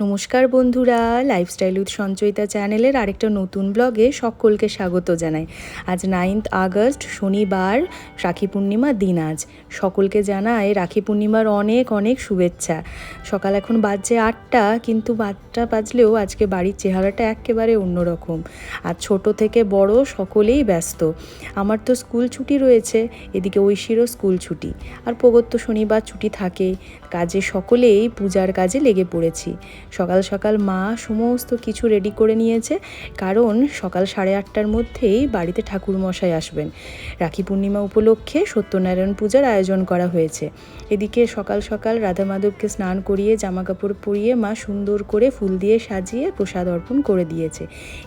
নমস্কার বন্ধুরা lifestyle with Sanchayita চ্যানেলের আরেকটা নতুন ব্লগে সকলকে স্বাগত জানাই। আজ নাইন্থ আগস্ট, শনিবার, রাখি পূর্ণিমা দিন আজ। সকলকে জানায় রাখি পূর্ণিমার অনেক অনেক শুভেচ্ছা। সকাল এখন বাজছে আটটা, কিন্তু আটটা বাজলেও আজকে বাড়ির চেহারাটা একেবারে অন্যরকম। আর ছোট থেকে বড় সকলেই ব্যস্ত। আমার তো স্কুল ছুটি রয়েছে, এদিকে ঐশীরও স্কুল ছুটি। আর প্রগত শনিবার ছুটি থাকে, কাজে সকলেই পূজার কাজে লেগে পড়েছি। সকাল সকাল মা সমস্ত কিছু রেডি করে নিয়েছে, কারণ সকাল সাড়ে আটটার মধ্যেই বাড়িতে ঠাকুর মশাই আসবেন। রাখি পূর্ণিমা উপলক্ষে সত্যনারায়ণ পূজার আয়োজন করা হয়েছে। এদিকে সকাল সকাল রাধা মাধবকে স্নান করিয়ে জামা কাপড় পরিয়ে মা সুন্দর করে ফুল দিয়ে সাজিয়ে প্রসাদ অর্পণ করে দিয়েছে।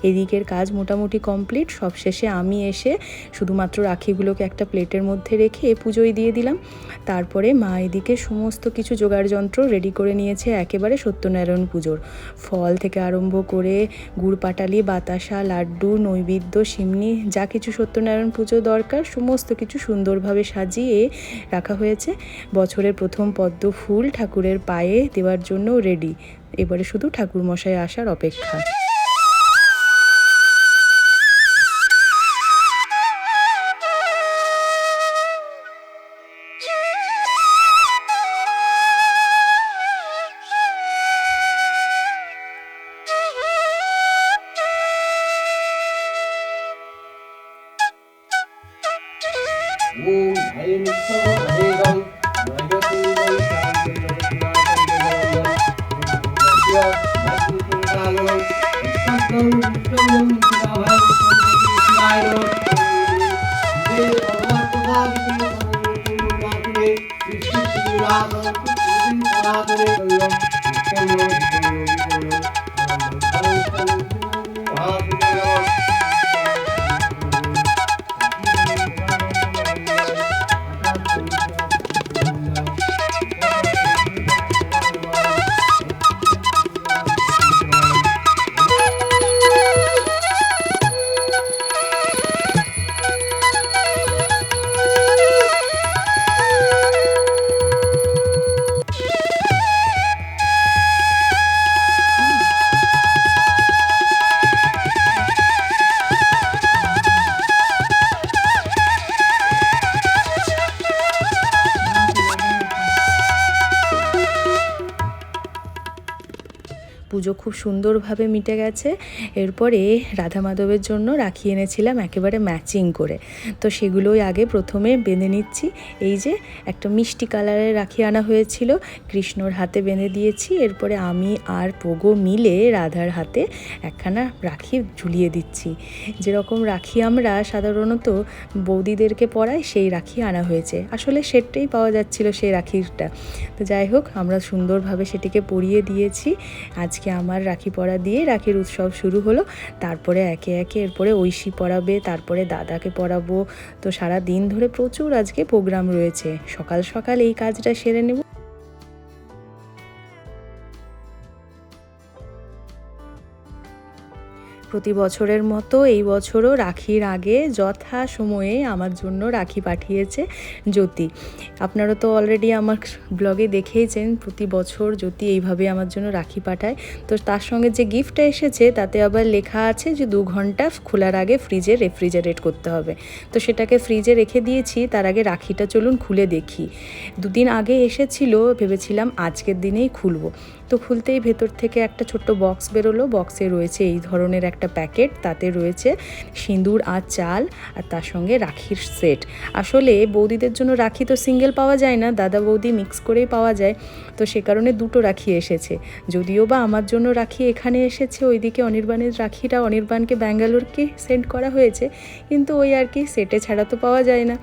এদিকের কাজ মোটামুটি কমপ্লিট সবশেষে আমি এসে শুধুমাত্র রাখিগুলোকে একটা প্লেটের মধ্যে রেখে পুজোয় দিয়ে দিলাম। তারপরে মা এদিকে সমস্ত কিছু জোগাড় যন্ত্র রেডি করে নিয়েছে, একেবারে সত্যনারায়ণ পুজোর। ফল থেকে আরম্ভ করে গুড় পাটালি বাতাসা, লাড্ডু, নৈবেদ্য, সিমনি, যা কিছু সত্যনারায়ণ পুজো দরকার, সমস্ত কিছু সুন্দরভাবে সাজিয়ে রাখা হয়েছে। বছরের প্রথম পদ্ম ফুল ঠাকুরের পায়ে দেওয়ার জন্য রেডি এবারে শুধু ঠাকুর মশাই আসার অপেক্ষা। খুব সুন্দরভাবে মিটে গেছে। এরপরে রাধা মাধবের জন্য রাখি এনেছিলাম একেবারে ম্যাচিং করে। তো সেগুলোই আগে প্রথমে বেঁধে নিচ্ছি। এই যে একটা মিষ্টি কালারের রাখি আনা হয়েছিল, কৃষ্ণর হাতে বেঁধে দিয়েছি। এরপরে আমি আর পোগো মিলে রাধার হাতে একখানা রাখি ঝুলিয়ে দিচ্ছি। যেরকম রাখি আমরা সাধারণত বৌদিদেরকে পরাই, সেই রাখি আনা হয়েছে। আসলে সেটটাই পাওয়া যাচ্ছিল সেই রাখিটা। তো যাই হোক, আমরা সুন্দরভাবে সেটিকে পরিয়ে দিয়েছি। আজকে আমার রাখি পরা দিয়ে রাখির উৎসব শুরু হলো। তারপরে একে একে এরপরে ঐশী পড়াবে তারপরে দাদাকে পড়াবো তো সারা দিন ধরে প্রচুর আজকে প্রোগ্রাম রয়েছে। সকাল সকাল এই কাজটা সেরে নেব। প্রতি বছরের মতো এই বছরও রাখির আগে যথা সময়ে আমার জন্য রাখি পাঠিয়েছে জ্যোতি। আপনারা তো অলরেডি আমার ব্লগে দেখেইছেন প্রতি বছর জ্যোতি এইভাবে আমার জন্য রাখি পাঠায়। তো তার সঙ্গে যে গিফটটা এসেছে, তাতে আবার লেখা আছে যে দু ঘণ্টা খোলার আগে ফ্রিজে রেফ্রিজারেট করতে হবে। তো সেটাকে ফ্রিজে রেখে দিয়েছি, তার আগে রাখিটা চলুন খুলে দেখি। দুদিন আগে এসেছিল, ভেবেছিলাম আজকের দিনেই খুলবো। তো খুলতেই ভেতর থেকে একটা ছোট্ট বক্স বেরোলো। বক্সে রয়েছে এই ধরনের একটা প্যাকেট, তাতে রয়েছে সিঁদুর আর চাল আর তার সঙ্গে রাখির সেট। আসলে বৌদিদের জন্য রাখি তো সিঙ্গেল পাওয়া যায় না, দাদা বৌদি মিক্স করেই পাওয়া যায়। তো সে কারণে দুটো রাখি এসেছে। যদিও বা আমার জন্য রাখি এখানে এসেছে, ওইদিকে অনির্বাণের রাখিটা অনির্বাণকে ব্যাঙ্গালোরকে সেন্ড করা হয়েছে। কিন্তু ওই আর কি, সেটে ছাড়া তো পাওয়া যায় না।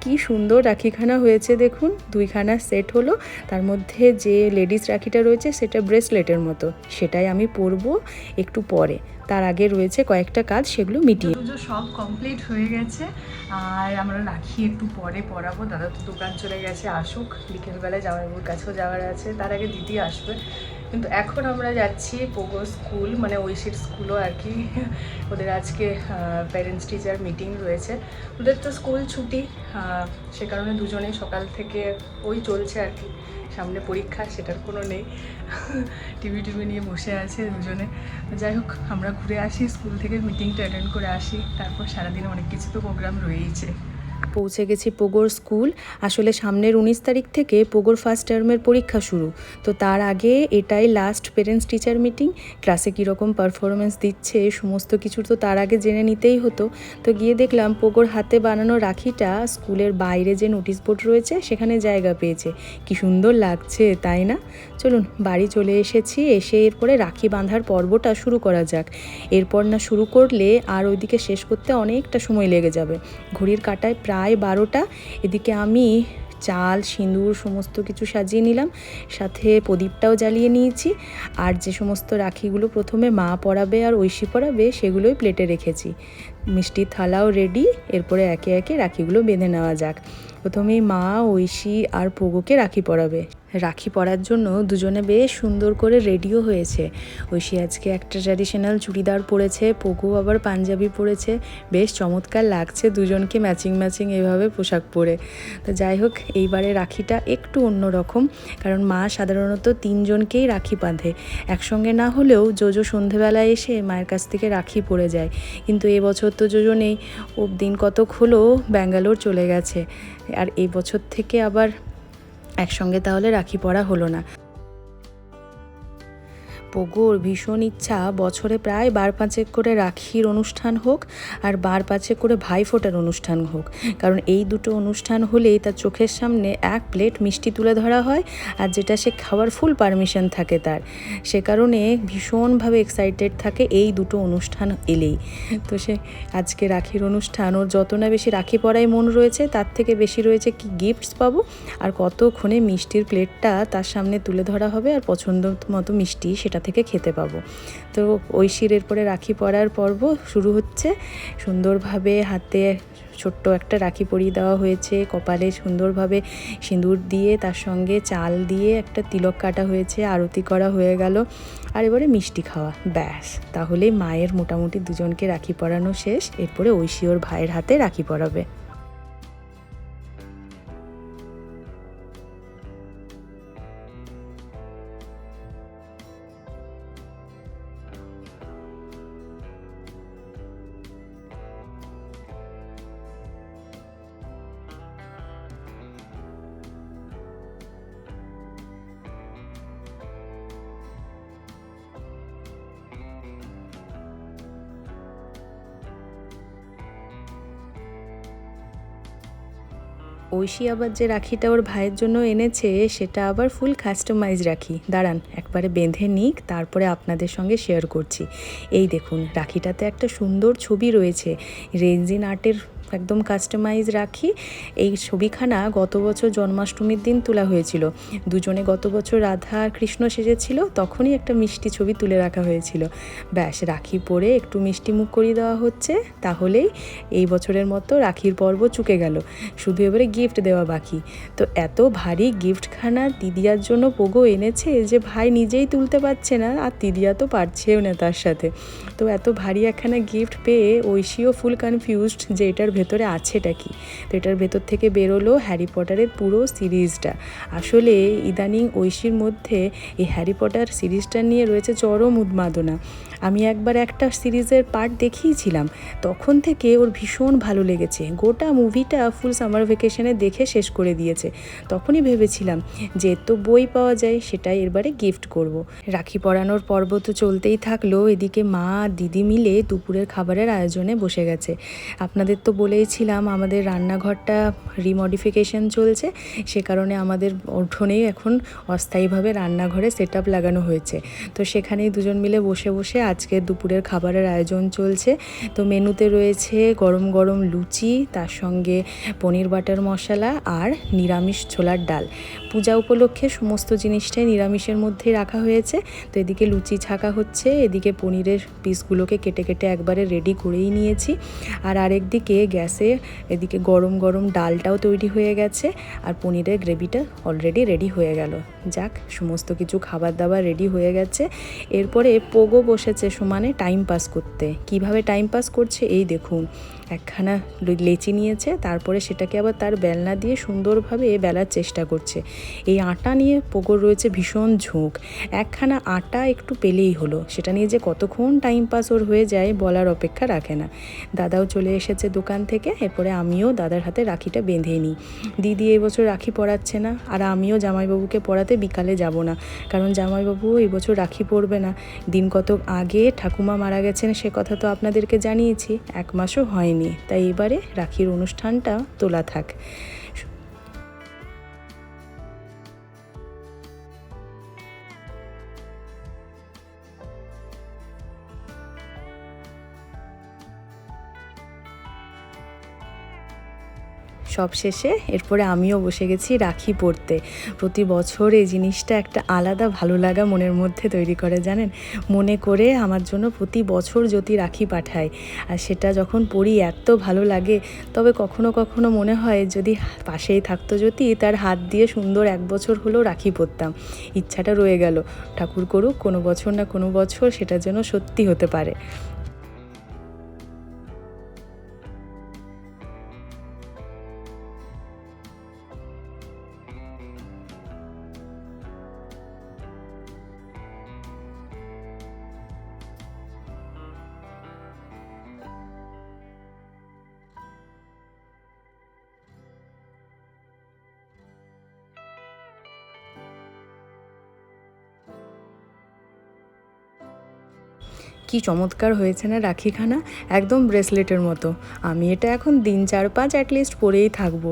কি সুন্দর রাখিখানা হয়েছে দেখুন। দুইখানা সেট হলো। তার মধ্যে যে লেডিস রাখিটা রয়েছে সেটা ব্রেসলেটের মতো। সেটাই আমি পরবো একটু পরে। তার আগে রয়েছে কয়েকটা কাজ, সেগুলো মিটিয়ে। পুজো সব কমপ্লিট হয়ে গেছে। আর আমরা রাখি একটু পরে পরাবো। দাদা তো দোকান চলে গেছে, আসুক। বিকেলবেলায় জামাইবাবুর কাছেও যাওয়ার আছে। তার আগে দিদি আসবে। কিন্তু এখন আমরা যাচ্ছি পোগো স্কুল মানে ঐশীর স্কুলও আর কি। ওদের আজকে প্যারেন্টস টিচার মিটিং রয়েছে। ওদের তো স্কুল ছুটি সে কারণে দুজনেই সকাল থেকে ওই চলছে আর কি। সামনে পরীক্ষা, সেটার কোনো নেই। টিভি টিভি নিয়ে বসে আছে দুজনে। যাই হোক, আমরা ঘুরে আসি, স্কুল থেকে মিটিংটা অ্যাটেন্ড করে আসি। তারপর সারাদিন অনেক কিছু তো প্রোগ্রাম রয়েইছে। পৌঁছে গেছি পোগোর স্কুল। আসলে সামনের উনিশ তারিখ থেকে পোগোর ফার্স্ট টার্মের পরীক্ষা শুরু। তো তার আগে এটাই লাস্ট পেরেন্টস টিচার মিটিং ক্লাসে কীরকম পারফরমেন্স দিচ্ছে, সমস্ত কিছু তো তার আগে জেনে নিতেই হতো। তো গিয়ে দেখলাম পোগোর হাতে বানানো রাখিটা স্কুলের বাইরে যে নোটিশ বোর্ড রয়েছে, সেখানে জায়গা পেয়েছে। কি সুন্দর লাগছে, তাই না? চলুন, বাড়ি চলে এসেছি, এসে এরপরে রাখি বাঁধার পর্বটা শুরু করা যাক। এরপর না শুরু করলে আর ওইদিকে শেষ করতে অনেকটা সময় লেগে যাবে। ঘড়ির কাটায় প্রায় বারোটা। এদিকে আমি চাল, সিঁদুর সমস্ত কিছু সাজিয়ে নিলাম। সাথে প্রদীপটাও জ্বালিয়ে নিয়েছি। আর যে সমস্ত রাখিগুলো প্রথমে মা পড়াবে আর ঐশী পড়াবে সেগুলোই প্লেটে রেখেছি। মিষ্টির থালাও রেডি এরপরে একে একে রাখিগুলো বেঁধে নেওয়া যাক। প্রথমেই মা, ঐশী আর পোগোকে রাখি পরাবে। রাখি পরার জন্য দুজনে বেশ সুন্দর করে রেডিও হয়েছে। ঐশী আজকে একটা ট্র্যাডিশনাল চুড়িদার পরেছে, পোগো আবার পাঞ্জাবি পরেছে। বেশ চমৎকার লাগছে দুজনকে ম্যাচিং ম্যাচিং এভাবে পোশাক পরে। তো যাই হোক, এইবারে রাখিটা একটু অন্যরকম কারণ মা সাধারণত তিনজনকেই রাখি বাঁধে। একসঙ্গে না হলেও জোজো সন্ধেবেলা এসে মায়ের কাছ থেকে রাখি পরে যায়। কিন্তু এবছর তো জোজো নেই। ও দিন কতক হলো ব্যাঙ্গালোর চলে গেছে। আর এই বছর থেকে আবার একসঙ্গে তাহলে রাখি পরা হলো না। পোগোর ভীষণ ইচ্ছা। বছরে প্রায় বার পাঁচেক করে রাখির অনুষ্ঠান হোক আর বার পাঁচেক করে ভাইফোঁটার অনুষ্ঠান হোক। কারণ এই দুটো অনুষ্ঠান হলেই তার চোখের সামনে এক প্লেট মিষ্টি তুলে ধরা হয় আর যেটা সে খাওয়ার ফুল পারমিশন থাকে তার। সে কারণে ভীষণভাবে এক্সাইটেড থাকে এই দুটো অনুষ্ঠান এলেই। তো সে আজকে রাখির অনুষ্ঠান, ওর যত না বেশি রাখি পরায় মন রয়েছে, তার থেকে বেশি রয়েছে কি গিফটস পাবো? আর কতক্ষণে মিষ্টির প্লেটটা তার সামনে তুলে ধরা হবে আর পছন্দ মতো মিষ্টি সেটা থেকে খেতে পাবো। তো ঐশীর এরপরে রাখি পরার পর্ব শুরু হচ্ছে। সুন্দরভাবে হাতে ছোট্ট একটা রাখি পরিয়ে দেওয়া হয়েছে। কপালে সুন্দরভাবে সিঁদুর দিয়ে, তার সঙ্গে চাল দিয়ে একটা তিলক কাটা হয়েছে, আরতি করা হয়ে গেল। আর এবারে মিষ্টি খাওয়া, ব্যাস। তাহলে মায়ের মোটামুটি দুজনকে রাখি পরানো শেষ। এরপরে ঐশী ওর ভাইয়ের হাতে রাখি পরাবে। ঐশী আবার যে রাখিটা ওর ভাইয়ের জন্য এনেছে, সেটা আবার ফুল কাস্টমাইজ রাখি। দাঁড়ান, একবারে বেঁধে নিক, তারপরে আপনাদের সঙ্গে শেয়ার করছি। এই দেখুন, রাখিটাতে একটা সুন্দর ছবি রয়েছে রেঞ্জিন আর্টের একদম কাস্টমাইজ রাখি। এই ছবিখানা গত বছর জন্মাষ্টমীর দিন তোলা হয়েছিল। দুজনে গত বছর রাধা আর কৃষ্ণ সেজেছিল, তখনই একটা মিষ্টি ছবি তুলে রাখা হয়েছিল। ব্যাস, রাখি পরে একটু মিষ্টি মুখ করিয়ে দেওয়া হচ্ছে, তাহলেই এই বছরের মতো রাখির পর্ব চুকে গেল। শুধু এবারে গিফট দেওয়া বাকি। তো এত ভারী গিফটখানা দিদিয়ার জন্য পোগো এনেছে যে ভাই নিজেই তুলতে পারছে না, আর দিদিয়া তো পারছেও না তার সাথে। তো এত ভারী একখানা গিফট পেয়ে ঐশীও ফুল কনফিউজড যে এটার ভেতরে আছেটা কি? তো এটার ভেতর থেকে বেরোলো হ্যারি পটারের পুরো সিরিজটা। আসলে ইদানিং ঐশীর মধ্যে এই হ্যারি পটার সিরিজটা নিয়ে রয়েছে চরম উন্মাদনা। আমি একবার একটা সিরিজের পার্ট দেখিয়েছিলাম, তখন থেকে ওর ভীষণ ভালো লেগেছে। গোটা মুভিটা ফুল সামার ভেকেশনে দেখে শেষ করে দিয়েছে। তখনই ভেবেছিলাম যে তো বই পাওয়া যায়, সেটাই এরবারে গিফট করব। রাখি পরানোর পর্ব তো চলতেই থাকল, এদিকে মা দিদি মিলে দুপুরের খাবারের আয়োজনে বসে গেছে। আপনাদের তো বলেইছিলাম আমাদের রান্নাঘরটা রিমডিফিকেশন চলছে। সে কারণে আমাদের উঠোনেই এখন অস্থায়ীভাবে রান্নাঘরে সেট আপ লাগানো হয়েছে। তো সেখানেই দুজন মিলে বসে বসে আজকে দুপুরের খাবারের আয়োজন চলছে। তো মেনুতে রয়েছে গরম গরম লুচি, তার সঙ্গে পনির বাটার মশলা আর নিরামিষ ছোলার ডাল। পূজা উপলক্ষে সমস্ত জিনিসটাই নিরামিষের মধ্যে রাখা হয়েছে। তো এদিকে লুচি ছাকা হচ্ছে, এদিকে পনিরের পিসগুলোকে কেটে কেটে একবারে রেডি করেই নিয়েছি। আর আরেকদিকে গ্যাসে এদিকে গরম গরম ডালটাও তৈরি হয়ে গেছে আর পনিরের গ্রেভিটা অলরেডি রেডি হয়ে গেল। যাক, সমস্ত কিছু খাবার দাবার রেডি হয়ে গেছে। এরপরে পোগো বসেছে সমানে টাইম পাস করতে। কীভাবে টাইম পাস করছে? এই দেখুন, একখানা লেচি নিয়েছে, তারপরে সেটাকে আবার তার বেলনা দিয়ে সুন্দরভাবে বেলার চেষ্টা করছে। এই আটা নিয়ে পোগোর রয়েছে ভীষণ ঝোঁক। একখানা আটা একটু পেলেই হলো। সেটা নিয়ে যে কতক্ষণ টাইম পাস ওর হয়ে যায় বলার অপেক্ষা রাখে না। দাদাও চলে এসেছে দোকান থেকে, এরপরে আমিও দাদার হাতে রাখিটা বেঁধে নিই। দিদি এবছর রাখি পরাচ্ছে না, আর আমিও জামাইবাবুকে পড়াতে বিকালে যাব না। কারণ জামাইবাবু এই বছর রাখি পড়বে না। দিন কতক আগে ঠাকুমা মারা গেছেন সে কথা তো আপনাদেরকে জানিয়েছি। এক মাসও হয়নি। তাই এবারে রাখির অনুষ্ঠানটা তোলা থাক। সব শেষে এরপরে আমিও বসে গেছি রাখি পরতে প্রতি বছর এই জিনিসটা একটা আলাদা ভালো লাগা মনের মধ্যে তৈরি করে, জানেন? মনে করে আমার জন্য প্রতি বছর জ্যোতি রাখি পাঠায়। আর সেটা যখন পড়ি এত ভালো লাগে, তবে কখনো কখনো মনে হয় যদি পাশেই থাকতো জ্যোতি, তার হাত দিয়ে সুন্দর এক বছর হলেও রাখি পরতাম ইচ্ছাটা রয়ে গেল। ঠাকুর করুক, কোনো বছর না কোনো বছর সেটা যেন সত্যি হতে পারে। কি চমৎকার হয়েছে না রাখিখানা? একদম ব্রেসলেটের মতো। আমি এটা এখন দিন চার পাঁচ অ্যাটলিস্ট পরেই থাকব।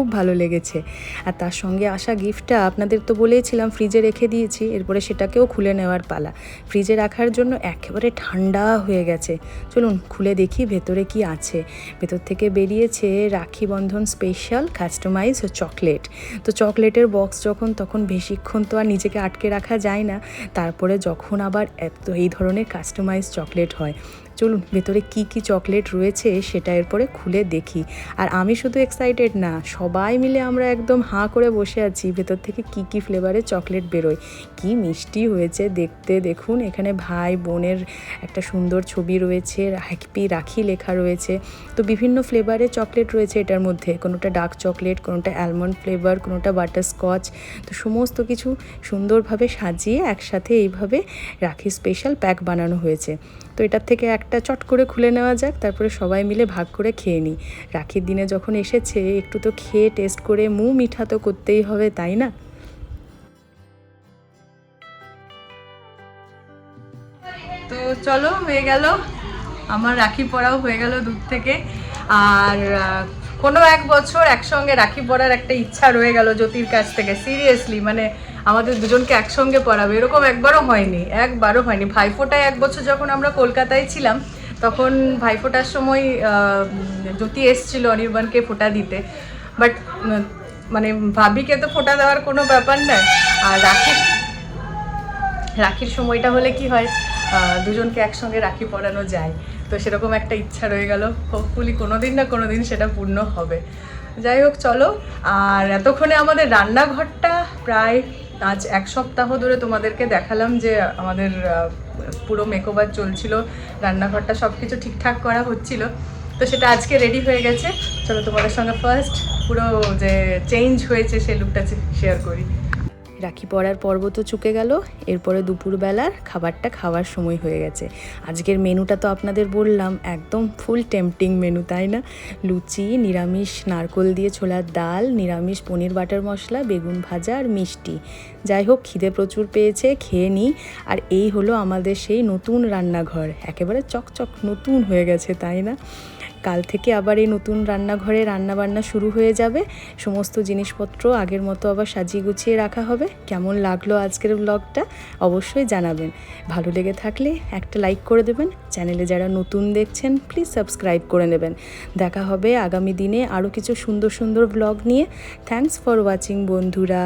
খুব ভালো লেগেছে। আর তার সঙ্গে আসা গিফটটা আপনাদের তো বলেইছিলাম ফ্রিজে রেখে দিয়েছি, এরপরে সেটাকেও খুলে নেওয়ার পালা। ফ্রিজে রাখার জন্য একেবারে ঠান্ডা হয়ে গেছে। চলুন খুলে দেখি ভেতরে কি আছে। ভেতর থেকে বেরিয়েছে Rakhi Bandhan special customise chocolate তো চকলেটের বক্স যখন, তখন বেশিক্ষণ তো আর নিজেকে আটকে রাখা যায় না। তারপরে যখন আবার এত, এই ধরনের কাস্টমাইজ চকলেট হয়। চলুন, ভেতরে কি কি চকলেট রয়েছে সেটা এরপরে খুলে দেখি। আর আমি শুধু এক্সাইটেড না, সবাই মিলে আমরা একদম হাঁ করে বসে আছি, ভেতর থেকে কি কি ফ্লেভারের চকলেট বেরোয়। কি মিষ্টি হয়েছে দেখতে দেখুন, এখানে ভাই বোনের একটা সুন্দর ছবি রয়েছে হ্যাপি রাখি লেখা রয়েছে। তো বিভিন্ন ফ্লেভারের চকলেট রয়েছে এটার মধ্যে, কোনোটা ডার্ক চকলেট কোনোটা অ্যালমন্ড ফ্লেভার কোনোটা বাটারস্কচ তো সমস্ত কিছু সুন্দরভাবে সাজিয়ে একসাথে এইভাবে রাখি স্পেশাল প্যাক বানানো হয়েছে। তো এটার থেকে একটা চট করে খুলে নেওয়া যাক, তারপরে সবাই মিলে ভাগ করে খেয়ে নিই। রাখির দিনে যখন এসেছে, একটু তো খেয়ে টেস্ট করে মুখ মিঠা তো করতেই হবে, তাই না? তো চলো, হয়ে গেল। আমার রাখি পরাও হয়ে গেল দূর থেকে। আর কোনো এক বছর একসঙ্গে রাখি পরার একটা ইচ্ছা রয়ে গেল জ্যোতির কাছ থেকে সিরিয়াসলি মানে আমাদের দুজনকে একসঙ্গে পরাবে এরকম একবারও হয়নি একবারও হয়নি। ভাইফোঁটায় এক বছর যখন আমরা কলকাতায় ছিলাম, তখন ভাইফোঁটার সময় জ্যোতি এসছিল অনির্বাণকে ফোঁটা দিতে। বাট মানে ভাবিকে তো ফোঁটা দেওয়ার কোনো ব্যাপার নয় আর রাখি রাখির সময়টা হলে কি হয় দুজনকে একসঙ্গে রাখি পরানো যায়। তো সেরকম একটা ইচ্ছা রয়ে গেল। হোপফুলি কোনো দিন না কোনো দিন সেটা পূর্ণ হবে। যাই হোক, চলো। আর এতক্ষণে আমাদের রান্নাঘরটা প্রায় আজ এক সপ্তাহ ধরে তোমাদেরকে দেখালাম যে আমাদের পুরো মেকওভার চলছিল, রান্নাঘরটা সব কিছু ঠিকঠাক করা হচ্ছিল। তো সেটা আজকে রেডি হয়ে গেছে। চলো তোমাদের সঙ্গে ফার্স্ট পুরো যে চেঞ্জ হয়েছে সেই লুকটা শেয়ার করি। রাখি পরার পর্ব তো চুকে গেল, এরপরে দুপুরবেলার খাবারটা খাওয়ার সময় হয়ে গেছে। আজকের মেনুটা তো আপনাদের বললাম, একদম ফুল টেম্পটিং মেনু তাই না? লুচি, নিরামিষ, নারকোল দিয়ে ছোলার ডাল, নিরামিষ পনির বাটার মশলা, বেগুন ভাজা আর মিষ্টি। যাই হোক, খিদে প্রচুর পেয়েছে, খেয়ে নিই আর এই হলো আমাদের সেই নতুন রান্নাঘর, একেবারে চকচক নতুন হয়ে গেছে, তাই না? কাল থেকে আবার এই নতুন রান্নাঘরে রান্না বান্না শুরু হয়ে যাবে। সমস্ত জিনিসপত্র আগের মতো আবার সাজিয়ে গুছিয়ে রাখা হবে। কেমন লাগল আজকের ব্লগটা অবশ্যই জানাবেন। ভালো লেগে থাকলে একটা লাইক করে দেবেন। চ্যানেলে যারা নতুন দেখছেন প্লিজ সাবস্ক্রাইব করে নেবেন। দেখা হবে আগামী দিনে আরও কিছু সুন্দর সুন্দর ব্লগ নিয়ে। থ্যাঙ্কস ফর ওয়াচিং বন্ধুরা।